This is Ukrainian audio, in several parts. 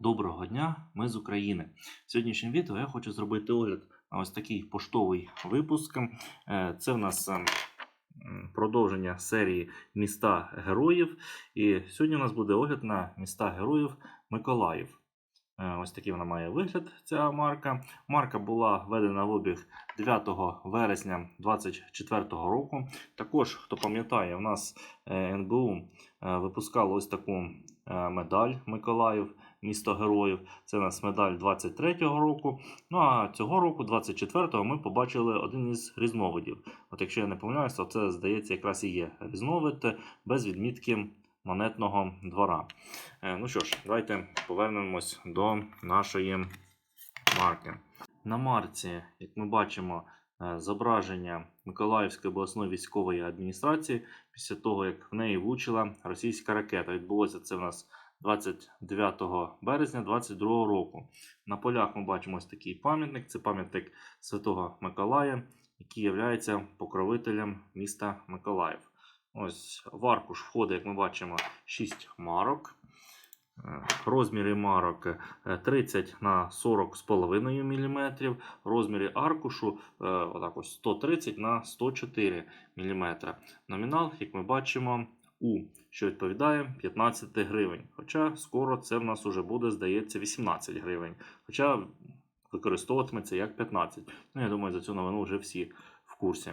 Доброго дня, ми з України. В сьогоднішньому відео я хочу зробити огляд на ось такий поштовий випуск. Е, Це в нас е, продовження серії міста героїв. І сьогодні у нас буде огляд на міста героїв Миколаїв. Е, Ось такий вона має вигляд, ця марка. Марка була введена в обіг 9 вересня 2024 року. Також, хто пам'ятає, у нас е, НБУ випускало ось таку медаль Миколаїв, місто героїв. Це у нас медаль 23-го року. Ну а цього року, 24-го, ми побачили один із різновидів. От якщо я не помиляюся, то це здається якраз і є різновид без відмітки монетного двора. Е, Ну що ж, давайте повернемось до нашої марки. На марці, як ми бачимо, е, зображення Миколаївської обласної військової адміністрації після того, як в неї влучила російська ракета. Відбулося це в нас 29 березня 2022 року. На полях ми бачимо ось такий пам'ятник. Це пам'ятник Святого Миколая, який є покровителем міста Миколаїв. Ось в аркуш входить, як ми бачимо, 6 марок. Е, Розміри марок е, 30 на 40,5 мм. Розміри аркушу е, отак ось 130 на 104 мм. Номінал, як ми бачимо, У, що відповідає 15 гривень. Хоча скоро це в нас уже буде, здається, 18 гривень. Хоча використовуватиметься як 15. Ну, я думаю, за цю новину вже всі в курсі.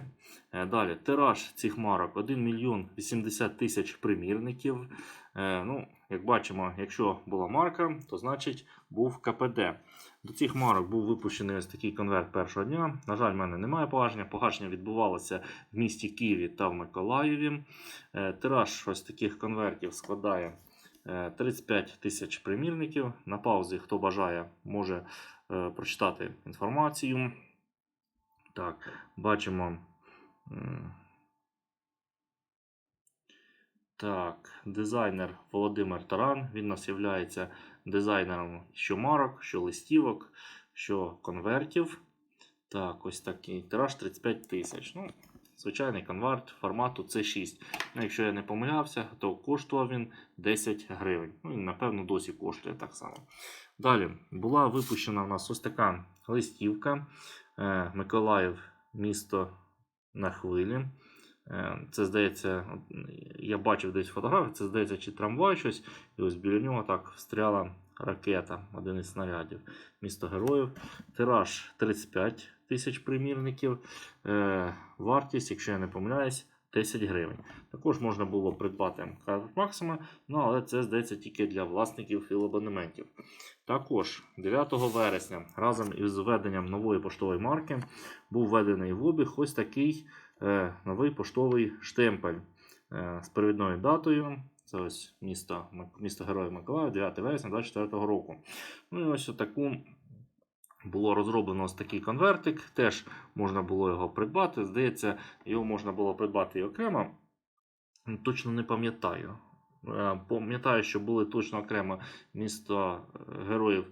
Е, Далі, тираж цих марок 1 мільйон 80 тисяч примірників. Е, Ну, як бачимо, якщо була марка, то значить був КПД. До цих марок був випущений ось такий конверт першого дня. На жаль, в мене немає погашення. Погашення відбувалося в місті Києві та в Миколаєві. Е, Тираж ось таких конвертів складає е, 35 тисяч примірників. На паузі, хто бажає, може е, прочитати інформацію. Так, бачимо. Так, дизайнер Володимир Таран. Він у нас є дизайнером що марок, що листівок, що конвертів. Так, ось такий тираж 35 тисяч. Ну, звичайний конверт формату C6. Ну, якщо я не помилявся, то коштував він 10 гривень. Ну і напевно досі коштує так само. Далі була випущена в нас ось така листівка. Е, Миколаїв, місто на хвилі. Е, Це здається, я бачив десь фотографію, це здається, чи трамвай щось, і ось біля нього так встряла ракета, один із снарядів. Місто героїв. Тираж 35 тисяч примірників. Е, Вартість, якщо я не помиляюсь, 10 гривень. Також можна було придбати карт Максима, ну але це здається тільки для власників філабонементів. Також 9 вересня разом із введенням нової поштової марки був введений в обіг ось такий новий поштовий штемпель е, з перевідною датою. Це ось місто, місто Героїв Миколаїв, 9 вересня 2024 року. Ну і ось таку було розроблено ось такий конвертик. Теж можна було його придбати. Здається, його можна було придбати і окремо. Точно не пам'ятаю. Е, Пам'ятаю, що були точно окремо місто е, героїв,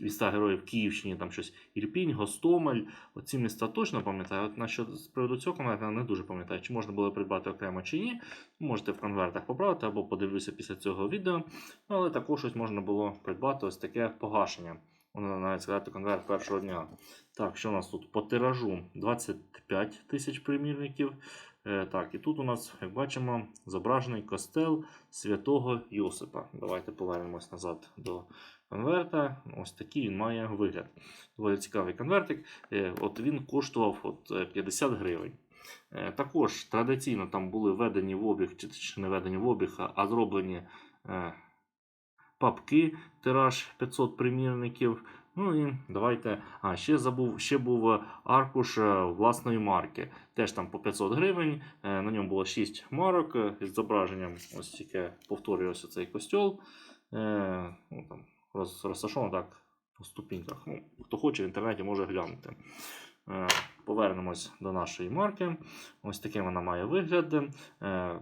міста героїв Київщині, там щось Ірпінь, Гостомель. Оці міста точно пам'ятаю. От насчет з приводу цього конверта не дуже пам'ятаю, чи можна було придбати окремо чи ні. Можете в конвертах поправити або подивлюся після цього відео. Ну, але також ось можна було придбати ось таке погашення. Можна навіть сказати конверт першого дня. Так, що у нас тут по тиражу 25 тисяч примірників. Е, Так, і тут у нас, як бачимо, зображений костел святого Йосипа. Давайте повернемось назад до конверта. Ось такий він має вигляд. Доволі цікавий конвертик. Е, От він коштував от е, 50 гривень. Е, Також традиційно там були введені в обіг, чи не введені в обіг, а- зроблені е, папки, тираж 500 примірників. Ну і давайте. А, ще забув, ще був е, аркуш е, власної марки. Теж там по 500 гривень. Е, На ньому було 6 марок е, із зображенням. Ось повторюю ось цей костьол. Е, Ну, роз, розташовано так по ступіньках. Ну, хто хоче в інтернеті може глянути. Е, Повернемось до нашої марки. Ось таким вона має вигляд. Е,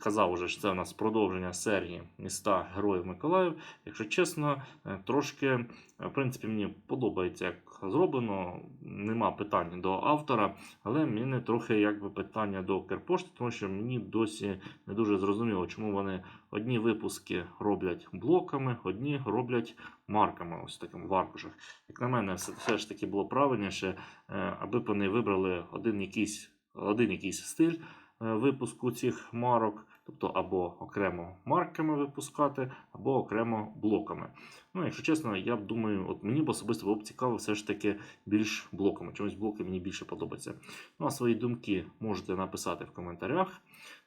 Казав уже, що це у нас продовження серії міста Героїв Миколаїв. Якщо чесно, е, трошки, в принципі, мені подобається, як зроблено, нема питань до автора, але мене трохи якби питання до Укрпошти, тому що мені досі не дуже зрозуміло, чому вони одні випуски роблять блоками, одні роблять марками, ось таким в аркушах. Як на мене, все ж таки було правильніше, е, аби б вони вибрали один якийсь, один якийсь стиль е, випуску цих марок, тобто або окремо марками випускати, або окремо блоками. Ну, якщо чесно, я думаю, от мені б особисто було б цікаво все ж таки більш блоками. Чомусь блоки мені більше подобаються. Ну а свої думки можете написати в коментарях.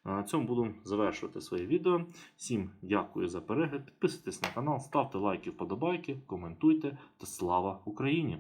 На цьому буду завершувати своє відео. Всім дякую за перегляд. Підписуйтесь на канал, ставте лайки, вподобайки, коментуйте та слава Україні!